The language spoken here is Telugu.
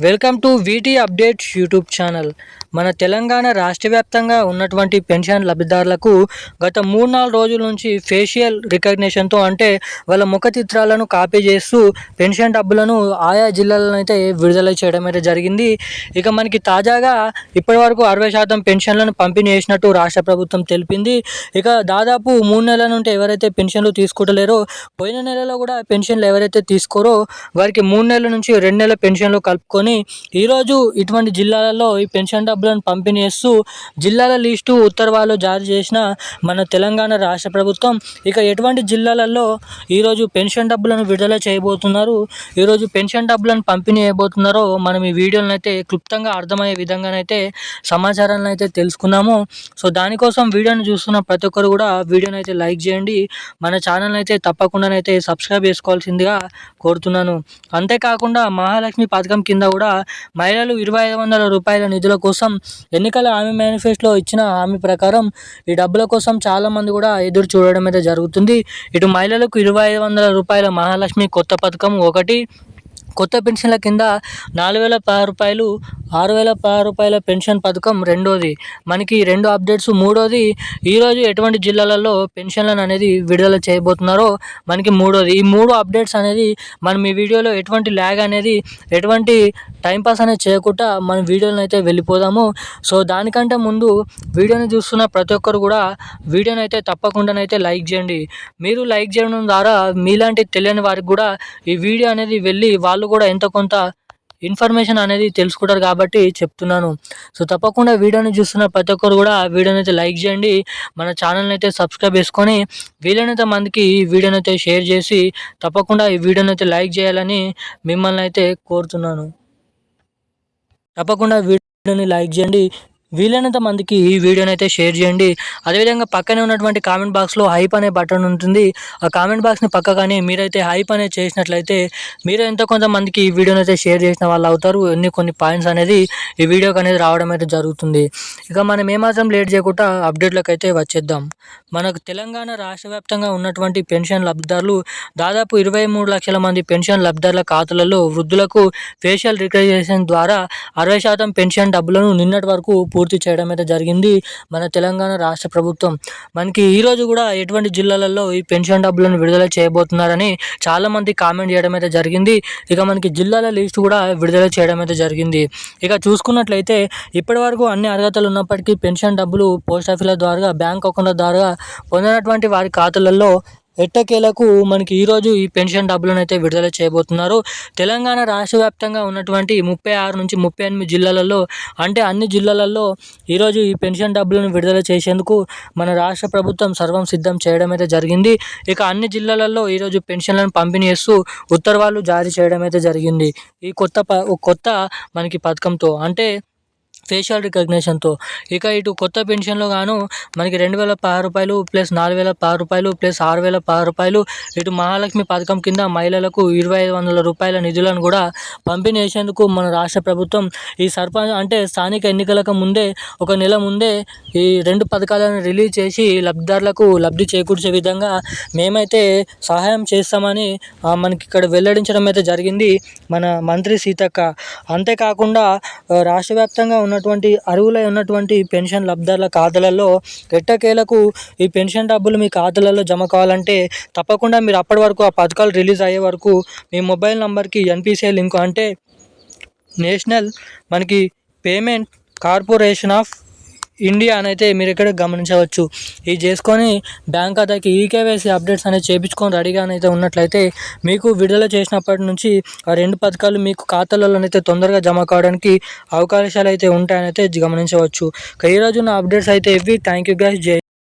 welcome to VT updates YouTube channel. మన తెలంగాణ రాష్ట్ర వ్యాప్తంగా ఉన్నటువంటి పెన్షన్ లబ్ధిదారులకు గత మూడు నాలుగు రోజుల నుంచి ఫేషియల్ రికగ్నిషన్తో అంటే వాళ్ళ ముఖ చిత్రాలను కాపీ చేస్తూ పెన్షన్ డబ్బులను ఆయా జిల్లాలను అయితే విడుదల చేయడం అయితే జరిగింది. ఇక మనకి తాజాగా ఇప్పటివరకు అరవై శాతం పెన్షన్లను పంపిణీ చేసినట్టు రాష్ట్ర ప్రభుత్వం తెలిపింది. ఇక దాదాపు మూడు నెలల నుండి ఎవరైతే పెన్షన్లు తీసుకుంటలేరో పోయిన నెలలో కూడా పెన్షన్లు ఎవరైతే తీసుకోరో వారికి మూడు నెలల నుంచి రెండు నెలల పెన్షన్లు కలుపుకొని ఈరోజు ఇటువంటి జిల్లాలలో ఈ పెన్షన్ డబ్బులను పంపిణీ చేస్తూ జిల్లాల లిస్టు ఉత్తర్వులు జారీ చేసిన మన తెలంగాణ రాష్ట్ర ప్రభుత్వం ఇక ఎటువంటి జిల్లాలలో ఈరోజు పెన్షన్ డబ్బులను విడుదల చేయబోతున్నారు ఈరోజు పెన్షన్ డబ్బులను పంపిణీ చేయబోతున్నారో మనం ఈ వీడియోలను అయితే క్లుప్తంగా అర్థమయ్యే విధంగానైతే సమాచారాన్ని అయితే తెలుసుకున్నాము. సో దానికోసం వీడియోని చూస్తున్న ప్రతి ఒక్కరు కూడా వీడియోని అయితే లైక్ చేయండి. మన ఛానల్ అయితే తప్పకుండానైతే సబ్స్క్రైబ్ చేసుకోవాల్సిందిగా కోరుతున్నాను. అంతేకాకుండా మహాలక్ష్మి పథకం కింద కూడా కూడా మహిళలు ఇరవై ఐదు వందల రూపాయల నిధుల కోసం ఎన్నికల హామీ మేనిఫెస్టోలో ఇచ్చిన హామీ ప్రకారం ఈ డబ్బుల కోసం చాలామంది కూడా ఎదురు చూడడం అయితే జరుగుతుంది. ఇటు మహిళలకు ఇరవై ఐదు వందల రూపాయల మహాలక్ష్మి కొత్త పథకం ఒకటి కొత్త పెన్షన్ల కింద నాలుగు వేల పది రూపాయలు ఆరు వేల పది రూపాయల పెన్షన్ పథకం రెండోది. మనకి రెండు అప్డేట్స్. మూడోది ఈరోజు ఎటువంటి జిల్లాలలో పెన్షన్లను అనేది విడుదల చేయబోతున్నారో మనకి మూడోది. ఈ మూడు అప్డేట్స్ అనేది మనం ఈ వీడియోలో ఎటువంటి ల్యాగ్ అనేది ఎటువంటి టైంపాస్ అనేది చేయకుండా మన వీడియోని అయితే వెళ్ళిపోదాము. సో దానికంటే ముందు వీడియోని చూస్తున్న ప్రతి ఒక్కరు కూడా వీడియోని అయితే తప్పకుండానైతే లైక్ చేయండి. మీరు లైక్ చేయడం ద్వారా మీలాంటి తెలియని వారికి కూడా ఈ వీడియో అనేది వెళ్ళి వాళ్ళు కూడా ఎంత కొంత ఇన్ఫర్మేషన్ అనేది తెలుసుకుంటారు కాబట్టి చెప్తున్నాను. సో తప్పకుండా వీడియోని చూస్తున్న ప్రతి ఒక్కరు కూడా వీడియోని అయితే లైక్ చేయండి. మన ఛానల్ని అయితే సబ్స్క్రైబ్ చేసుకొని వీలైనంత మందికి ఈ వీడియోని అయితే షేర్ చేసి తప్పకుండా ఈ వీడియోని అయితే లైక్ చేయాలని మిమ్మల్ని అయితే కోరుతున్నాను. తప్పకుండా వీడియోని లైక్ చేయండి. వీలైనంత మందికి ఈ వీడియోని అయితే షేర్ చేయండి. అదేవిధంగా పక్కనే ఉన్నటువంటి కామెంట్ బాక్స్లో హైప్ అనే బటన్ ఉంటుంది. ఆ కామెంట్ బాక్స్ని పక్కగానే మీరైతే హైప్ అనేది చేసినట్లయితే మీరు ఎంతో కొంతమందికి ఈ వీడియోని అయితే షేర్ చేసిన వాళ్ళు అవుతారు. ఎన్ని కొన్ని పాయింట్స్ అనేది ఈ వీడియోకి అనేది రావడం అయితే జరుగుతుంది. ఇక మనం ఏమాత్రం లేట్ చేయకుండా అప్డేట్లకు అయితే వచ్చేద్దాం. మనకు తెలంగాణ రాష్ట్ర వ్యాప్తంగా ఉన్నటువంటి పెన్షన్ లబ్ధిదారులు దాదాపు ఇరవై మూడు లక్షల మంది పెన్షన్ లబ్ధిదారుల ఖాతాలలో వృద్ధులకు ఫేషియల్ రికగ్నైజేషన్ ద్వారా అరవై శాతం పెన్షన్ డబ్బులను నిన్నటి వరకు పూర్తి చేయడం అయితే జరిగింది మన తెలంగాణ రాష్ట్ర ప్రభుత్వం. మనకి ఈరోజు కూడా ఎటువంటి జిల్లాలలో ఈ పెన్షన్ డబ్బులను విడుదల చేయబోతున్నారని చాలామంది కామెంట్ చేయడం అయితే జరిగింది. ఇక మనకి జిల్లాల లిస్ట్ కూడా విడుదల చేయడం అయితే జరిగింది. ఇక చూసుకున్నట్లయితే ఇప్పటివరకు అన్ని అర్హతలు ఉన్నప్పటికీ పెన్షన్ డబ్బులు పోస్ట్ ఆఫీసుల ద్వారా బ్యాంక్ అకౌంట్ల ద్వారా పొందినటువంటి వారి ఖాతాలలో ఎట్టకేలకు మనకి ఈరోజు ఈ పెన్షన్ డబ్బులను అయితే విడుదల చేయబోతున్నారు. తెలంగాణ రాష్ట్ర వ్యాప్తంగా ఉన్నటువంటి ముప్పై ఆరు నుంచి ముప్పై ఎనిమిది జిల్లాలలో అంటే అన్ని జిల్లాలలో ఈరోజు ఈ పెన్షన్ డబ్బులను విడుదల చేసేందుకు మన రాష్ట్ర ప్రభుత్వం సర్వం సిద్ధం చేయడం అయితే జరిగింది. ఇక అన్ని జిల్లాలలో ఈరోజు పెన్షన్లను పంపిణీ చేస్తూ ఉత్తర్వాలు జారీ చేయడం అయితే జరిగింది. ఈ కొత్త ప కొత్త మనకి పథకంతో అంటే ఫేషియల్ రికగ్నిషన్తో ఇక ఇటు కొత్త పెన్షన్లో గాను మనకి రెండు వేల పది రూపాయలు ప్లస్ నాలుగు వేల పది రూపాయలు ప్లస్ ఆరు వేల పది రూపాయలు ఇటు మహాలక్ష్మి పథకం కింద మహిళలకు ఇరవై ఐదు వందల రూపాయల నిధులను కూడా పంపిణీ చేసేందుకు మన రాష్ట్ర ప్రభుత్వం ఈ సర్పంచ్ అంటే స్థానిక ఎన్నికలకు ముందే ఒక నెల ముందే ఈ రెండు పథకాలను రిలీజ్ చేసి లబ్ధిదారులకు లబ్ధి చేకూర్చే విధంగా మేమైతే సహాయం చేస్తామని మనకి ఇక్కడ వెల్లడించడం అయితే జరిగింది మన మంత్రి సీతక్క. అంతేకాకుండా రాష్ట్ర వ్యాప్తంగా ఉన్నటువంటి అరువులై ఉన్నటువంటి పెన్షన్ లబ్ధిదారుల ఖాతాలలో ఎట్టకేలకు ఈ పెన్షన్ డబ్బులు మీ ఖాతాలలో జమ కావాలంటే తప్పకుండా మీరు అప్పటి వరకు ఆ పథకాలు రిలీజ్ అయ్యే వరకు మీ మొబైల్ నంబర్కి ఎన్పిసిఐ లింక్ అంటే నేషనల్ మనకి పేమెంట్ కార్పొరేషన్ ఆఫ్ ఇండియా అని అయితే మీరు ఇక్కడ గమనించవచ్చు. ఇది చేసుకొని బ్యాంక్ ఖాతాకి ఈకేవైసీ అప్డేట్స్ అనేది చేయించుకొని రెడీగా అయితే ఉన్నట్లయితే మీకు విడుదల చేసినప్పటి నుంచి ఆ రెండు పథకాలు మీకు ఖాతాలలోనైతే తొందరగా జమ కావడానికి అవకాశాలు అయితే ఉంటాయని అయితే గమనించవచ్చు ఈరోజు నా అప్డేట్స్ అయితే ఇవి. థ్యాంక్ యూ గైస్ జై